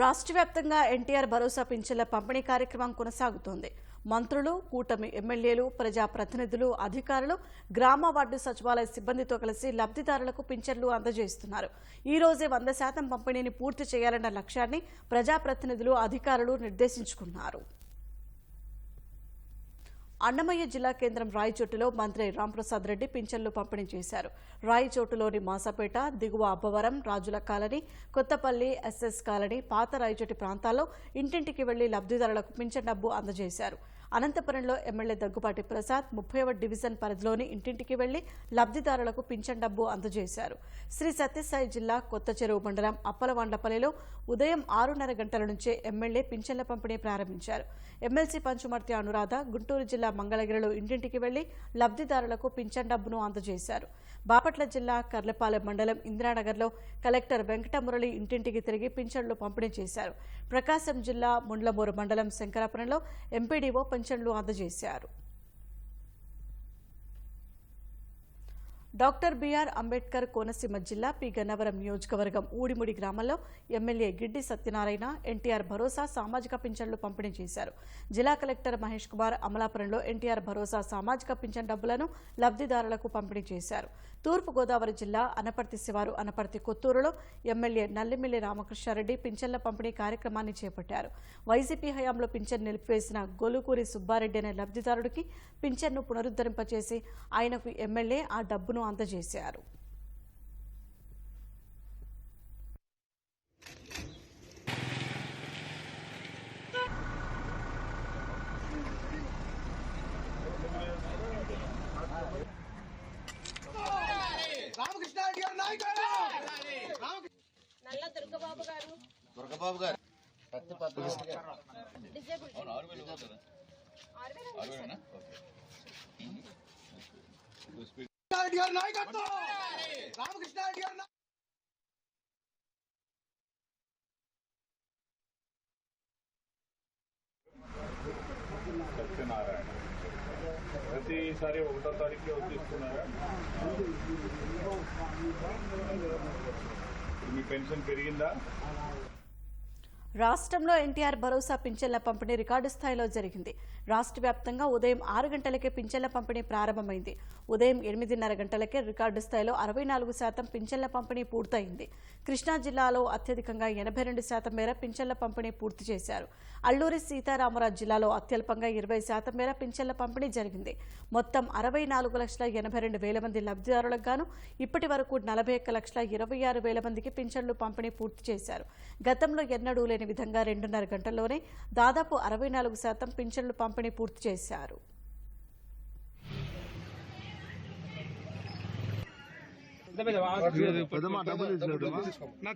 రాష్ట్ర వ్యాప్తంగా ఎన్టీఆర్ భరోసా పింఛన్ల పంపిణీ కార్యక్రమం కొనసాగుతోంది. మంత్రులు కూటమి ఎమ్మెల్యేలు ప్రజాప్రతినిధులు అధికారులు గ్రామ వార్డు సచివాలయ సిబ్బందితో కలిసి లబ్ధిదారులకు పింఛన్లు అందజేస్తున్నారు. ఈ రోజే వంద శాతం పంపిణీని పూర్తి చేయాలన్న లక్ష్యాన్ని ప్రజాప్రతినిధులు అధికారులు నిర్దేశించుకున్నారు. అన్నమయ్య జిల్లా కేంద్రం రాయచోటులో మంత్రి రాంప్రసాద్ రెడ్డి పింఛన్లు పంపిణీ చేశారు. రాయచోటులోని మాసపేట దిగువ అబ్బవరం రాజుల కాలనీ కొత్తపల్లి ఎస్ఎస్ కాలనీ పాత రాయచోటి ప్రాంతాల్లో ఇంటింటికి వెళ్ళి లబ్ధిదారులకు పింఛన్ డబ్బు అందజేశారు. అనంతపురంలో ఎమ్మెల్యే దగ్గుపాటి ప్రసాద్ ముప్పైవ డివిజన్ పరిధిలోని ఇంటింటికి వెళ్ళి లబ్ధిదారులకు పింఛన్ డబ్బు అందజేశారు. శ్రీ సత్యసాయి జిల్లా కొత్త చెరువు మండలం అప్పలవాండ్లపల్లిలో ఉదయం ఆరున్నర గంటల నుంచే ఎమ్మెల్యే పింఛన్ల పంపిణీ ప్రారంభించారు. ఎమ్మెల్సీ పంచుమర్తి అనురాధ గుంటూరు జిల్లా మంగళగిరిలో ఇంటింటికి వెళ్ళి లబ్ధిదారులకు పింఛన్ డబ్బును అందజేశారు. బాపట్ల జిల్లా కర్లపాలెం మండలం ఇందిరానగర్లో కలెక్టర్ వెంకటమురళి ఇంటింటికి తిరిగి పింఛన్లు పంపిణీ చేశారు. ప్రకాశం జిల్లా ముండ్లమూరు మండలం శంకరాపురంలో ఎంపీడీఓ పింఛన్లు అందజేశారు. డాక్టర్ బిఆర్ అంబేద్కర్ కోనసీమ జిల్లా పి గన్నవరం నియోజకవర్గం ఊడిముడి గ్రామంలో ఎమ్మెల్యే గిడ్డి సత్యనారాయణ ఎన్టీఆర్ భరోసా సామాజిక పింఛన్లు పంపిణీ చేశారు. జిల్లా కలెక్టర్ మహేష్ కుమార్ అమలాపురంలో ఎన్టీఆర్ భరోసా సామాజిక పింఛన్ డబ్బులను లబ్ధిదారులకు పంపిణీ చేశారు. తూర్పు గోదావరి జిల్లా అనపర్తి శివారు అనపర్తి కొత్తూరులో ఎమ్మెల్యే నల్లిమిల్లి రామకృష్ణారెడ్డి పింఛన్ల పంపిణీ కార్యక్రమాన్ని చేపట్టారు. వైసీపీ హయాంలో పింఛన్ నిలిపివేసిన గొలుకూరి సుబ్బారెడ్డి అనే లబ్ధిదారుడికి పింఛన్ను పునరుద్ధరింపచేసి ఆయనకు ఎమ్మెల్యే ఆ డబ్బును అందజేశారు గారి నాయకత్వం నల్ల దుర్గబాబు గారు. దుర్గబాబు గారు. సత్యపద్మ గారు డిజేబుల్ రెడ్డి గారి నాయకత్వం! రామకృష్ణ రెడ్డి గారి సత్యనారాయణ. ప్రతిసారి ఒకటో తారీఖు వచ్చేస్తున్నారా? మీ పెన్షన్ పెరిగిందా? రాష్ట్రంలో ఎన్టీఆర్ భరోసా పింఛన్ల పంపిణీ రికార్డు స్థాయిలో జరిగింది. రాష్ట్ర వ్యాప్తంగా ఉదయం ఆరు గంటలకే పింఛన్ల పంపిణీ ప్రారంభమైంది. ఉదయం ఎనిమిదిన్నర గంటలకే రికార్డు స్థాయిలో అరవై నాలుగు శాతం పింఛన్ల పంపిణీ పూర్తయింది. కృష్ణా జిల్లాలో అత్యధికంగా ఎనభై రెండు శాతం మేర పింఛన్ల పంపిణీ పూర్తి చేశారు. అల్లూరి సీతారామరాజు జిల్లాలో అత్యల్పంగా ఇరవై శాతం మేర పింఛన్ల పంపిణీ జరిగింది. మొత్తం అరవై నాలుగు లక్షల ఎనభై రెండు వేల మంది లబ్ధిదారులకు గాను ఇప్పటి వరకు నలభై ఒక్క లక్షల ఇరవై ఆరు వేల మందికి పింఛన్లు పంపిణీ పూర్తి చేశారు. గతంలో ఎన్నడూ లేని విధంగా రెండున్నర గంటల్లోనే దాదాపు అరవై నాలుగు శాతం పింఛన్లు పంపిణీ పూర్తి చేశారు. నా